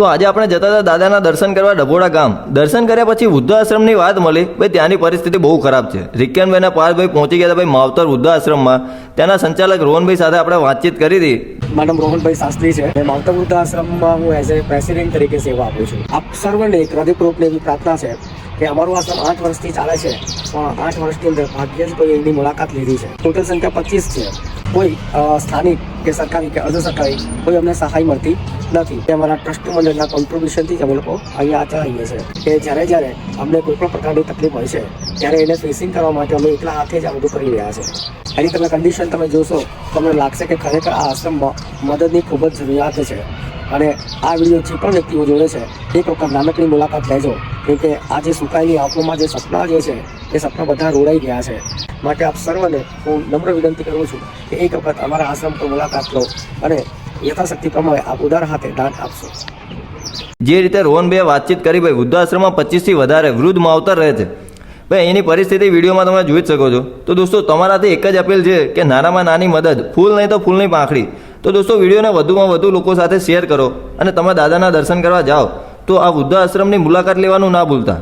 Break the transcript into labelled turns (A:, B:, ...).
A: તો આજે આપણે જતા હતા દાદાના દર્શન કરવા ડભોડા ગામ. દર્શન કર્યા પછી વૃદ્ધાશ્રમની વાત મળી. ભાઈ, ત્યાંની પરિસ્થિતિ બહુ ખરાબ છે. રિકેનભાઈના પાર્થભાઈ પહોંચી ગયા હતા ભાઈ માવતર વૃદ્ધાશ્રમમાં. ત્યાંના સંચાલક રોહનભાઈ સાથે આપણે વાતચીત કરી હતી.
B: મેડમ, રોહનભાઈ શાસ્ત્રી છે. માવતર વૃદ્ધ આશ્રમમાં હું એઝ એ પ્રેસિડેન્ટ તરીકે સેવા આપું છું. આપ સર્વને એક હૃદયપૂર્વકની પ્રાર્થના છે. કે અમારું આશ્રમ આઠ વર્ષથી ચાલે છે. પણ આઠ વર્ષની અંદર ભાગ્યે જ કોઈ એની મુલાકાત લીધી છે. ટોટલ સંખ્યા પચીસ છે. કોઈ સ્થાનિક કે સરકારી કે અર્ધ સરકારી કોઈ અમને સહાય મળતી નથી. તે અમારા ટ્રસ્ટ મંડળના કોન્ટ્રીબ્યુશનથી જ અમે લોકો અહીંયા ચલાવીએ છીએ. કે જ્યારે જ્યારે અમને કોઈ પણ પ્રકારની તકલીફ હોય છે, ત્યારે એને ફેસિંગ કરવા માટે અમે એકલા હાથે જ આ બધું કરી રહ્યા છે એની તમે કન્ડિશન તમે જોશો તમને લાગશે કે ખરેખર આ આશ્રમમાં મદદની ખૂબ જ જરૂરિયાત છે. અને આ વીડિયો જે પણ વ્યક્તિઓ જોડે છે એક વખત નાનકડી મુલાકાત લેજો. કેમ કે આ જે સુકાયેલી આંખોમાં જે સપના જે છે, એ સપના બધા રોડાઈ ગયા છે. માટે આપ સર્વને હું નમ્ર વિનંતી કરું છું કે એક વખત અમારા આશ્રમ પર મુલાકાત લો અને યથાશક્તિ પ્રમાણે આપ ઉદાર હાથે દાન આપશો.
A: જે રીતે રોહનભાઈએ વાતચીત કરી, ભાઈ, વૃદ્ધાશ્રમમાં પચીસથી વધારે વૃદ્ધ માવતર રહે છે. ભાઈ, એની પરિસ્થિતિ વિડીયોમાં તમે જોઈ જ શકો છો. તો દોસ્તો, તમારાથી એક જ અપીલ છે કે નાનામાં નાની મદદ, ફૂલ નહીં તો ફૂલની પાંખડી. તો દોસ્તો, વિડીયોને વધુમાં વધુ લોકો સાથે શેર કરો અને તમે દાદાના દર્શન કરવા જાઓ. તો આ વૃદ્ધાશ્રમની મુલાકાત લેવાનું ના ભૂલતા.